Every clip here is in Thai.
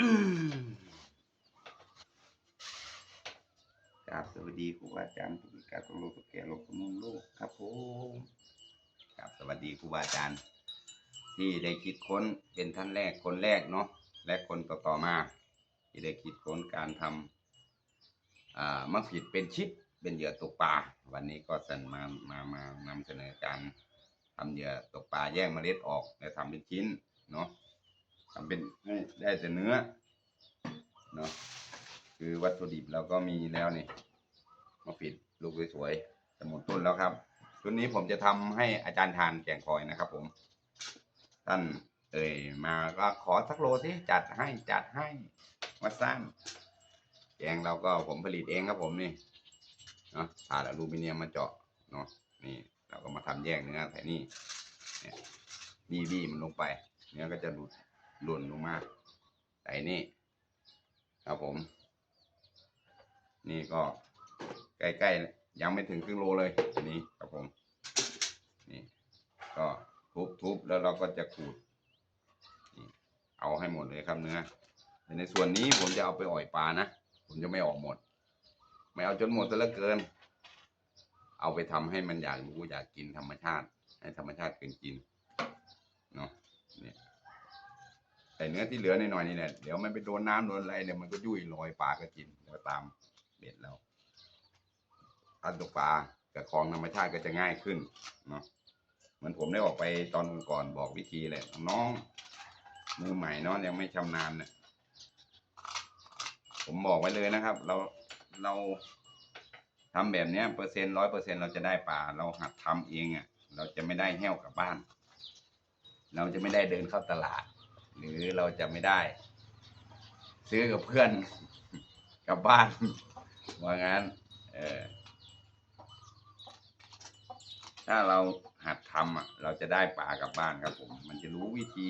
อืมกราบสวัสดีครูบาอาจารย์ผู้พิการของโลกทุกแก่โลกทุกมุมโลกครับผมกราบสวัสดีครูบาอาจารย์ ที่ได้คิดค้นเป็นท่านแรกคนแรกเนาะและคนต่อๆมา ที่ได้คิดค้นการทำอ่ามะผิดเป็นชิปเป็นเหยื่อตกปลาวันนี้ก็สั่นมามามานำเสนอการทำเหยื่อตกปลาแยกเมล็ดออกและทำเป็นชิ้นเนาะ ทำเป็นให้ได้แต่เนื้อเนาะคือวัตถุดิบเราก็มีแล้วนี่มะผิดลูกสวยๆจะหมดต้นแล้วครับชุดนี้ผมจะทำให้อาจารย์ทานแกงคอยนะครับ ผม ท่านเอ่ยมาก็ขอสักโลสิจัดให้จัดให้มาสร้างแกงเราก็ผมผลิตเองครับผมนี่เนาะถาดอลูมิเนียมมาเจาะเนาะนี่เราก็มาทำแยกเนื้อใส่นี่เนี่ยบีบีมันลงไปเนื้อก็จะหลุด หล่นลงมาใส่นี่ครับผม นี่ก็ใกล้ๆยังไม่ถึงครึ่งโลเลยอันนี้ครับผม นี่ ก็ทุบทุบแล้วเราก็จะขูดเอาให้หมดเลยครับเนื้อแต่ในส่วนนี้ผมจะเอาไปอ่อยปลานะ ผมจะไม่ออกหมด ไม่เอาจนหมดซะเหลือเกิน เอาไปทำให้มันอยากรู้อยากกินธรรมชาติ ให้ธรรมชาติเป็นกินเนาะเนี่ย แต่เนื้อที่เหลือหน่อยๆนี่แหละเดี๋ยวมันไปโดนน้ำโดนอะไรเดี๋ยมันก็ยุ่ยลอยปลาก็กินแล้วตามเบ็ดเราการตกปลากับของธรรมชาติก็จะง่ายขึ้นเนาะเหมือนผมได้ออกไปตอนก่อนบอกวิธีเลยน้องมือใหม่เนาะยังไม่ชำนาญเนี่ยผมบอกไว้เลยนะครับ เราเราทำแบบเนี้ยเปอร์เซ็นต์ร้อยเปอร์เซ็นเราจะได้ปลาเราหัดทำเองอะ่ะ เราจะไม่ได้แห้วกลับบ้าน เราจะไม่ได้เดินเข้าตลาด หรือเราจะไม่ได้ ซื้อกับเพื่อนกับบ้าน ว่างั้น เออ ถ้าเราหัดทำอะ เราจะได้ปลากลับบ้านครับผม มันจะรู้วิธี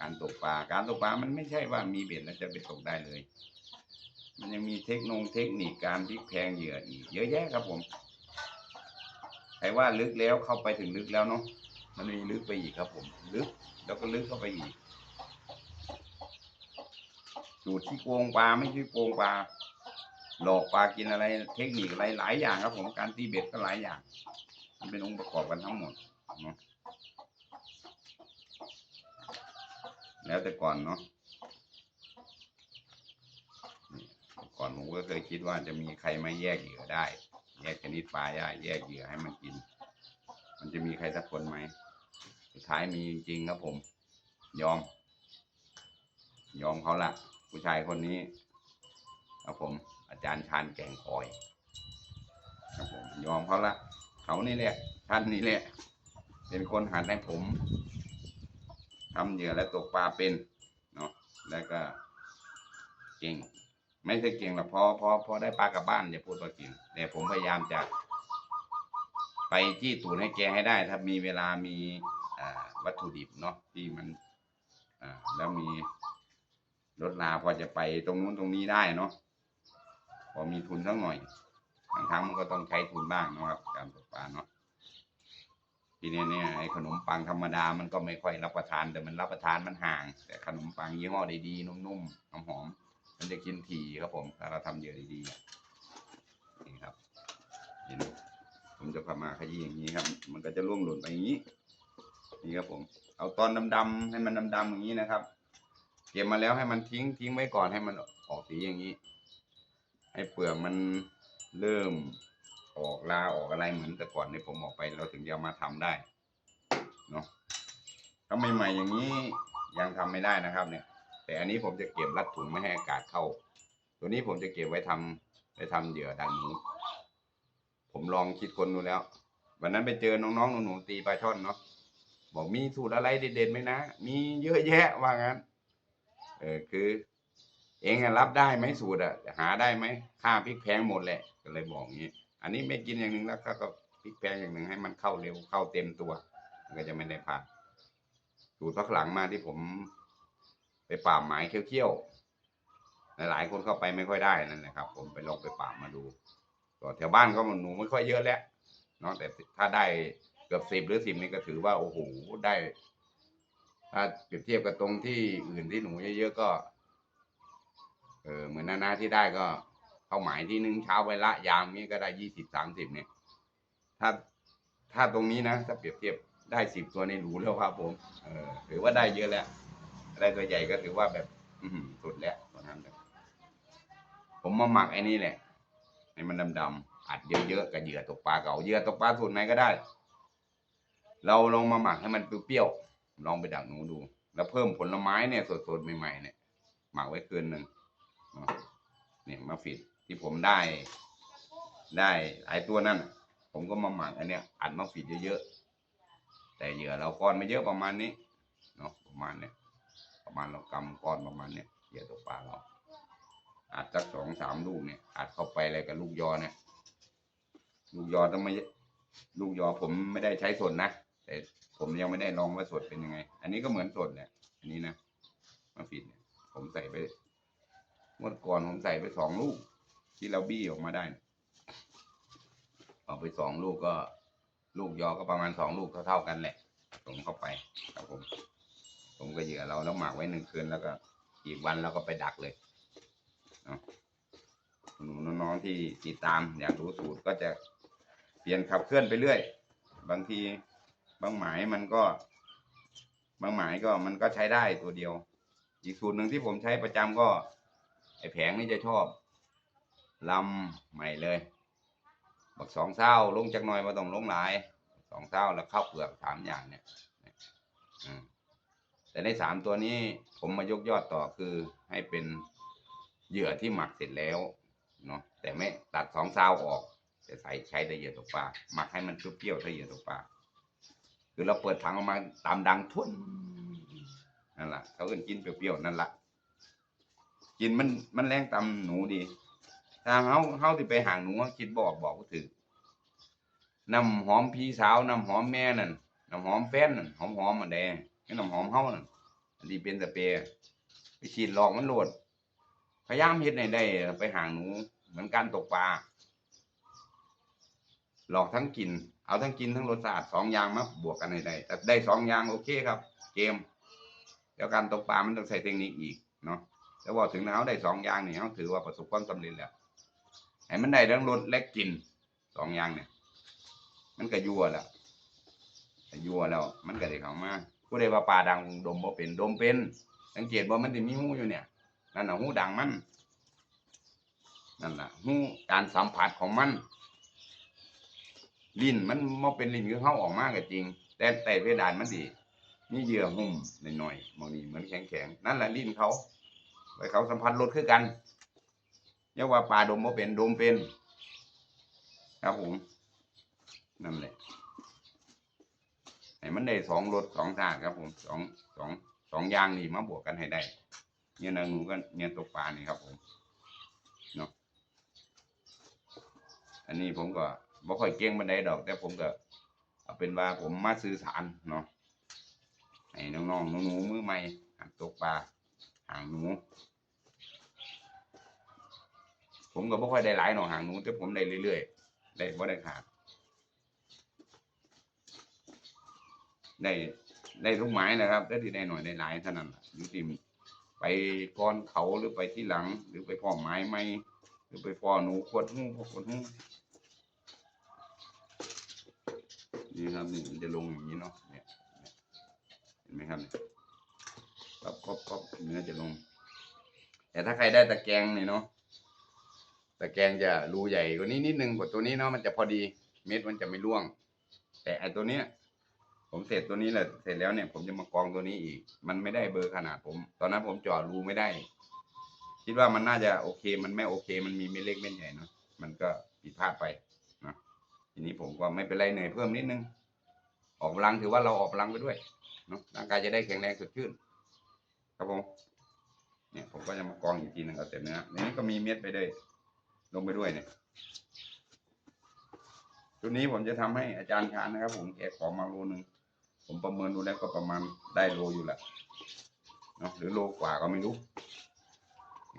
การตกปลา การตกปลา มันไม่ใช่ว่ามีเบ็ดแล้วจะไปตกได้เลย มันยังมีเทคโนงเทคนิคการพลิกแพงเหยื่ออีก เยอะแยะครับผมใครว่าลึกแล้วเข้าไปถึงลึกแล้วเนาะ มันมีลึกไปอีกครับผม ลึกแล้วก็ลึกเข้าไปอีก สูตรที่โกงปลาไม่ใช่โกงปลาหลอกปลากินอะไร เทคนิคอะไรหลายอย่างครับผมการตีเบ็ดก็หลายอย่าง มันเป็นองค์ประกอบกันทั้งหมดเนาะแล้วแต่ก่อนเนาะก่อนผมก็เคยคิดว่าจะมีใครมาแยกเหยื่อได้ แยกชนิดปลาได้แยกเหยื่อให้มันกิน มันจะมีใครสักคนไหมสุดท้ายมีจริงครับผม ยอม ยอมเขาละ ผู้ชายคนนี้ครับผมอาจารย์ชาญแกงคอยครับผมยอมเขาละเขานี่แหละท่านนี่แหละ เป็นคนหัดให้ผมทำเหยื่อและตกปลาเป็นเนาะแล้วก็เก่ง ไม่ใช่เก่งหรอกพอพอพอได้ปลากลับบ้านอย่าพูดว่าเก่งแต่ผมพยายามจะ ไปจี้ตูนให้แกให้ได้ ถ้ามีเวลามีวัตถุดิบเนาะที่มันแล้วมี รถลาพอจะไปตรงนู้นตรงนี้ได้เนาะพอมีทุนสักหน่อยบางครั้งมันก็ต้องใช้ทุนบ้างนะครับ การตกปลาเนาะทีนี้เนี่ยไอ้ขนมปังธรรมดามันก็ไม่ค่อยรับประทาน แต่มันรับประทานมันห่าง แต่ขนมปังยี่ห้อดีๆนุ่มๆหอมๆมันจะกินถี่ครับผมถ้าเราทำเยอะดีๆนี่ครับเห็นผมจะพามาขยี้อย่างนี้ครับ มันก็จะร่วงหล่นไปอย่างนี้นี่ครับผม เอาตอนดำๆให้มันดำๆอย่างนี้นะครับ เก็บมาแล้วให้มันทิ้งทิ้งไว้ก่อนให้มันออกสีอย่างนี้ ให้เปลือกมันเริ่มออกลาออกอะไรเหมือนแต่ก่อนที่ผมออกไปเราถึงจะมาทำได้เนาะถ้าใหม่ๆอย่างนี้ยังทำไม่ได้นะครับเนี่ย แต่อันนี้ผมจะเก็บรัดถุงไม่ให้อากาศเข้า ตัวนี้ผมจะเก็บไว้ทำไปทำเหยื่อดังนี้ ผมลองคิดคนดูแล้ว วันนั้นไปเจอน้องๆหนูๆตีปลาช่อนเนาะบอกมีสูตรอะไรเด็ดๆไหมนะ มีเยอะแยะว่างั้น เออคือ เองรับได้ไหมสูตรอะหาได้ไหมค่าพริกแพงหมดแหละก็เลยบอกอย่างนี้ อันนี้ไม่กินอย่างหนึ่งแล้วก็ก็พริกแพงอย่างหนึ่งให้มันเข้าเร็วเข้าเต็มตัวมันก็จะไม่ได้ผ่านสูตรพักหลังมาที่ผม ไปป่าบไม้เขี้ยวๆหลายๆคนเข้าไปไม่ค่อยได้นั่นแหละครับ ผมไปลองไปป่ามาดูก็แถวบ้านก็หนูไม่ค่อยเยอะแล้วเนาะแต่ถ้าได้เกือบสิบหรือสิบนี่ก็ถือว่าโอ้โหได้ ถ้าเปรียบเทียบกับตรงที่อื่นที่หนูเยอะๆก็ เออเหมือนนานาที่ได้ก็เข้าหมายที่หนึ่งเช้าไปละยามนี้ก็ได้ยี่สิบสามสิบเนี่ย ถ้าถ้าตรงนี้นะถ้าเปรียบเทียบได้สิบตัวนี่รู้แล้วครับผมเออถือว่าได้เยอะแล้วได้ตัวใหญ่ก็ถือว่าแบบ อืสุดแล้วตอนนั้นผมมาหมักไอ้นี่แหละให้มันดำๆอัดเยอะๆกับเหยื่อตกปลาเก่าเหยื่อตกปลาสูตรไหนก็ได้ เราลองมาหมักให้มันเปรี้ยวๆ ลองไปดักหนูดู แล้วเพิ่มผลไม้เนี่ยสดๆใหม่ๆเนี่ยหมักไว้คืนหนึ่งเนี่ยมาฟิดที่ผมได้ ได้หลายตัวนั่นผมก็มาหมักอันเนี้ยอัดมาฟิดเยอะๆแต่เหยื่อเราก้อนไม่เยอะประมาณนี้เนาะประมาณเนี้ยประมาณเรากำก้อนประมาณเนี้ยเหยื่อตกปลาเราอัดสักสองสามลูกเนี่ยอัดเข้าไปอะไรกับลูกยอเนี่ย ลูกยอต้องไม่ลูกยอผมไม่ได้ใช้สดนะ แต่ผมยังไม่ได้ลองว่าสดเป็นยังไง อันนี้ก็เหมือนสดแหละอันนี้นะมาฟิดเนี่ย ผมใส่ไปงวดก่อนผมใส่ไปสองลูก ที่เราบี้ออกมาได้เนี่ยออกไปสองลูกก็ ลูกยอก็ประมาณสองลูกเท่าๆกันแหละส่งเข้าไปครับผม ผมก็เหยื่อเราแล้วหมักไว้หนึ่งคืนแล้วก็ อีกวันเราก็ไปดักเลยหนูน้องๆที่ติดตามอยากรู้สูตรก็จะเปลี่ยนขับเคลื่อนไปเรื่อย บางที บางหมายมันก็ บางหมายก็มันก็ใช้ได้ตัวเดียว อีกสูตรหนึ่งที่ผมใช้ประจำก็ไอแผงนี่จะชอบลำใหม่เลย บักสองเศร้าลงจากหน่อยมาต้องลงหลายสองเศร้าแล้วข้าวเปลือกสามอย่างเนี่ยแต่ในสามตัวนี้ผมมายกยอดต่อคือให้เป็นเหยื่อที่หมักเสร็จแล้วเนาะแต่ไม่ตัดสองเศร้าออกจะใส่ใช้แต่เหยื่อตกปลาหมักให้มันเปรี้ยวๆถ้าเหยื่อตกปลา คือเราเปิดถังออกมาตามดังทุ่นนั่นแหละเขาเอิ้นกินเปรี้ยวๆนั่นแหละกินมันมันแรงตำหนูดีถ้าเฮาเฮาที่ไปห่างหนูคิดบอกบอกก็ถือน้ำหอมพี่สาวน้ำหอมแม่นั่นน้ำหอมแฟนนั่นหอมหอมอันใดนี่น้ำหอมเฮานั่นอันนี้เป็นสเปรย์ไปฉีดหลอกมันโหลด พยายามเฮ็ดให้ได้ ไปห่างหนู เหมือนการตกปลาหลอกทั้งกิน เอาทั้งกินทั้งรสชาติสองอย่างมาบวกกันให้ได้แต่ได้สองอย่างโอเคครับ เกมแล้วการตกปลามันต้องใช้เทคนิคอีกเนาะแต่ว่าถึงเขาได้สองอย่างนี่เขาถือว่าประสบความสำเร็จแล้วให้มันได้ทั้งรสและกลิ่นสองอย่างเนี่ย มันก็ยั่วแล้วก็ยั่วแล้ว มันก็ได้ข้ามาผู้ใดว่าปลาดังดมบ่เป็นดมเป็น สังเกตว่ามันจะมีหูอยู่เนี่ยนั่นน่ะหูดังมันนั่นแหละหูการสัมผัสของมัน ลิ้นมันมาเป็นลิ้นคือเข้าออกมากก็จริง แต่แต่เพดานมันดีนี่เหยื่อหุ้มหน่อยๆบางนี้เหมือนแข็งๆนั่นแหละลิ้นเขาไว้เขาสัมผัสรสคือกันเรียกว่าปลาดมบ่เป็นดมเป็น ครับผมนั่นแหละให้มันได้สองรสสองชาติครับผมสองสองสองอย่างนี่มาบวกกันให้ได้ เนี่ยนางหนูก็เนี่ยตกปลานี่ครับผมเนาะอันนี้ผมก็ บ่ค่อยเก่งบันไดดอก แต่ผมก็เอาเป็นว่าผมมาสื่อสารเนาะให้น้องๆหนูๆมือใหม่หัดตกปลาหางหนู ผมก็บ่ค่อยได้หลายหนอหางหนูแต่ผมได้เรื่อยๆได้บ่ได้ขาดได้ได้ทุกไม้นะครับแต่ที่ได้หน่อยได้หลายเท่านั้นอยู่ที่ไปก้อนเขาหรือไปที่หลัง หรือไปพ่อไม้ไม่หรือไปพ่อหนูขวดหูขวดหู ครับนี่มันจะลงอย่างนี้เนาะเนี่ยเห็นไหมครับก๊อบก๊อบก๊อบเนื้อจะลง แต่ถ้าใครได้ตะแกรงเนี่ยเนาะตะแกรงจะรูใหญ่กว่านี้นิดนึงกว่าตัวนี้เนาะมันจะพอดีเม็ดมันจะไม่ร่วง แต่ไอตัวเนี้ย ผมเสร็จตัวนี้แหละเสร็จแล้วเนี่ย ผมจะมากองตัวนี้อีก มันไม่ได้เบอร์ขนาดผม ตอนนั้นผมจาะรูไม่ได้ คิดว่ามันน่าจะโอเค มันไม่โอเค มันมีเม็ดเล็กเม็ดใหญ่เนาะมันก็ผิดพลาดไปนะทีนี้ผมก็ไม่เป็นไรเหนื่อยเพิ่มนิดนึง ออกกำลังถือว่าเราออกกำลังไปด้วยเนาะร่างกายจะได้แข็งแรงสดชื่น ครับผมเนี่ยผมก็จะมากรองอีกทีหนึงเอาแต่เนื้อในนี้ก็มีเม็ดไปด้วยลงไปด้วยเนี่ยตัวนี้ผมจะทำให้อาจารย์ชานนะครับ ผมแกขอมาโลนึงผมประเมินดูแล้วก็ประมาณได้โลอยู่แหละเนาะหรือโลกว่าก็ไม่รู้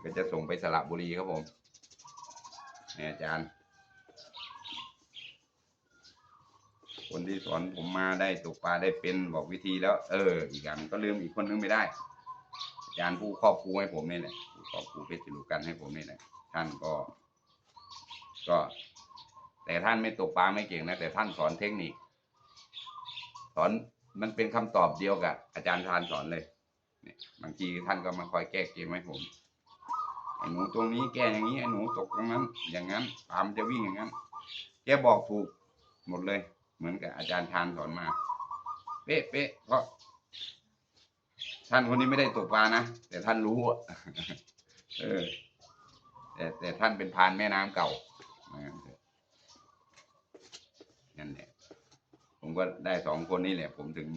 ก็จะส่งไปสระบุรีครับผมเนี่ยอาจารย์ คนที่สอนผมมาได้ตกปลาได้เป็นบอกวิธีแล้ว เออ อีกอย่างก็ลืมอีกคนนึงไม่ได้อาจารย์ผู้ครอบครูให้ผมนี่แหละผู้ครอบครูเพชรศิลูกันให้ผมนี่แหละท่านก็ ก็ แต่ท่านไม่ตกปลาไม่เก่งนะแต่ท่านสอนเทคนิค สอนมันเป็นคำตอบเดียวกับ อาจารย์ทานสอนเลยเนี่ยบางทีท่านก็มาคอยแก้เกมให้ผมไอ้หนูตรงนี้แก้อย่างนี้ไอ้หนูตกตรงนั้น อย่างนั้นปามจะวิ่งอย่างนั้น แกบอกถูกหมดเลย เหมือนกับอาจารย์ทานสอนมา เป๊ะเป๊ะเพราะท่านคนนี้ไม่ได้ตกปลานะ แต่ท่านรู้อะเออ แต่แต่ท่านเป็นพานแม่น้ำเก่างั้นเถอะนั่นแหละ ผมก็ได้สองคนนี่แหละ ผมถึง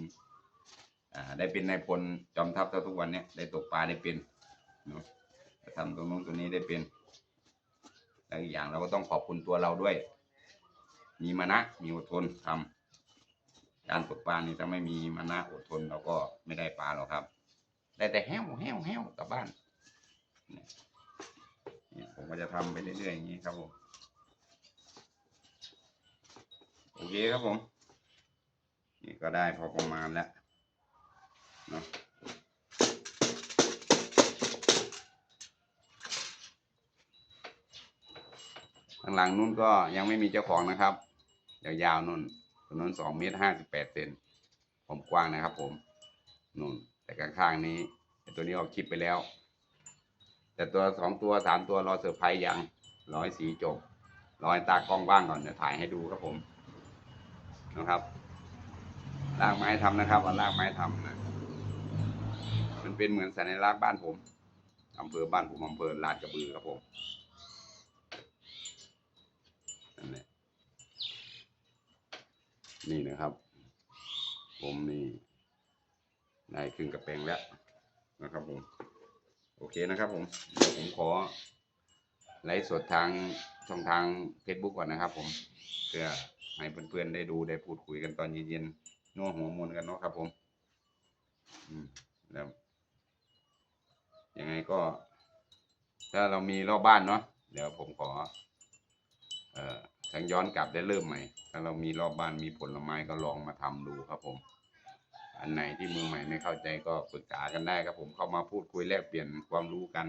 อ่า ได้เป็นนายพลจอมทัพทุกวันเนี้ยได้ตกปลาได้เป็นเนาะทำตรงนู้นตรงนี้ได้เป็นแล้วอีกอย่างเราก็ต้องขอบคุณตัวเราด้วย มีมานะมีอดทนทำการตกปลานี่ถ้าไม่มีมานะอดทนเราก็ไม่ได้ปลาหรอกครับ ได้แต่แห้วแห้วแห้วกลับบ้านเนี่ยผมก็จะทำไปเรื่อยๆอย่างนี้ครับผมโอเคครับผม นี่ก็ได้พอประมาณแล้วเนาะข้างหลังนู้นก็ยังไม่มีเจ้าของนะครับ ยาวๆนู่นถนนสองเมตรห้าสิบแปดเซนผมกว้างนะครับ ผมนู่น แต่ข้างๆนี้ไอ้ตัวนี้ออกคลิปไปแล้ว แต่ตัวสองตัวสามตัวรอเซอร์ไพรส์ยังร้อยสีจบรอให้ตากล้องว่างก่อนเดี๋ยวถ่ายให้ดูครับผมนะครับลากไม้ทำนะครับเอาลากไม้ทำนะมันเป็นเหมือนสัญลักษณ์บ้านผมอำเภอบ้านผมอำเภอลาดกระบือครับผมนั่นแหละ นะครับ ผมนี่ได้ครึ่งกระแปงแล้วนะครับผม โอเคนะครับผมเดี๋ยวผมขอไลฟ์สดทางช่องทาง Facebook ก่อนนะครับผมเพื่อให้เพื่อนๆได้ดูได้พูดคุยกันตอนเย็นๆนัวหัวมวลกันเนาะครับผมอืมแล้วยังไงก็ ถ้าเรามีรอบบ้านเนาะเดี๋ยวผมขอ เอ่อ ทางย้อนกลับได้เริ่มใหม่ถ้าเรามีรอบบ้านมีผลไม้ก็ลองมาทำดูครับผม อันไหนที่มือใหม่ไม่เข้าใจก็ปรึกษากันได้ครับผมเข้ามาพูดคุยแลกเปลี่ยนความรู้กัน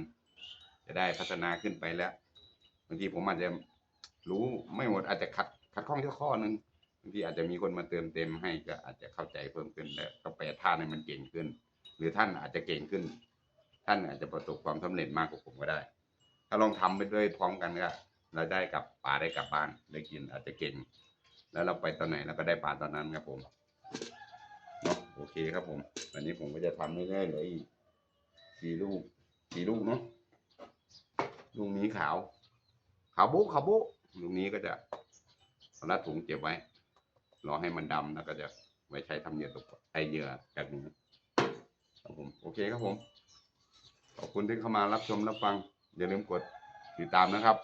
จะได้พัฒนาขึ้นไปแล้วบางทีผมอาจจะรู้ไม่หมดอาจจะขัดขัดข้องที่ข้อหนึ่งบางทีอาจจะมีคนมาเติมเต็มให้ก็อาจจะเข้าใจเพิ่มขึ้นแล้วก็แปลท่าให้มันเก่งขึ้น หรือท่านอาจจะเก่งขึ้น ท่านอาจจะประสบความสำเร็จมากกว่าผมก็ได้ ถ้าลองทำไปด้วยพร้อมกันก็ เราได้กลับป่าได้กลับบ้านได้กินอาจจะเก่ง แล้วเราไปตอนไหนเราก็ได้ปลาตอนนั้นครับผมเนาะโอเคครับผมวันนี้ผมก็จะทำเรื่อยๆเลยอีกสี่ลูกสี่ลูกเนาะลูกนี้ขาว ขาวบุ๊ขาวบุ๊ลูกนี้ก็จะเอาละถุงเก็บไว้ รอให้มันดำแล้วก็จะไว้ใช้ทำเหยื่อตกไอเหยื่อแบบนี้ครับผมโอเคครับผม ขอบคุณที่เข้ามารับชมรับฟัง อย่าลืมกดติดตามนะครับ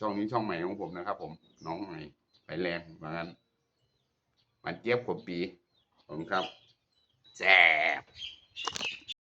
ช่องนี้ช่องใหม่ของผมนะครับผมน้องใหม่ไปแรงเหมือนกันมันเจี๊ยบขวบปีผมครับแซ่บ